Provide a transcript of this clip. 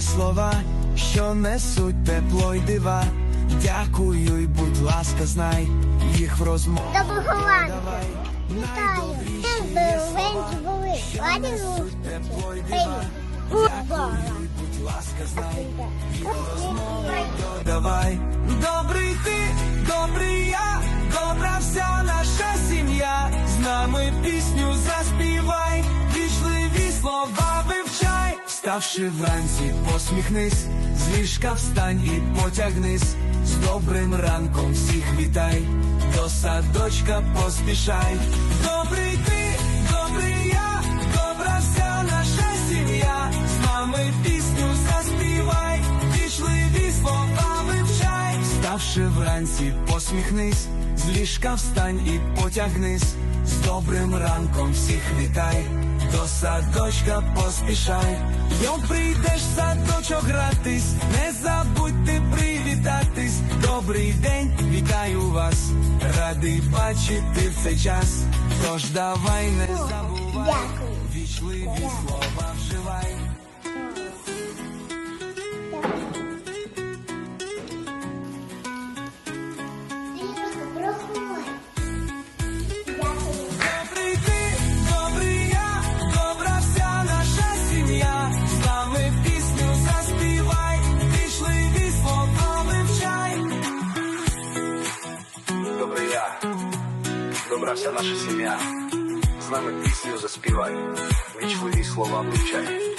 слова, що несуть тепло й дива. Дякую й будь ласка, знай їх в розмові. Доброго. Вітаю. Були. Ладі зустрічі. Будь ласка, знай, давай. Добрий ти, добрий я, добра вся наша сім'я. З нами пісню заспівай, Вставши вранці, посміхнись, з ліжка встань і потягнись. З добрим ранком всіх вітай, до садочка поспішай. Добрий ти, Вставши вранці, посміхнись, з ліжка встань і потягнись. З добрим ранком всіх вітай, до садочка поспішай. Йом прийдеш в садочок гратись, не забудьте привітатись. Добрий день, вітаю вас, радий бачити в цей час. Тож давай не забувай, вічливі слова вживай. Добра вся наша сім'я. З нами пісню заспівай, вічливі слова вивчай.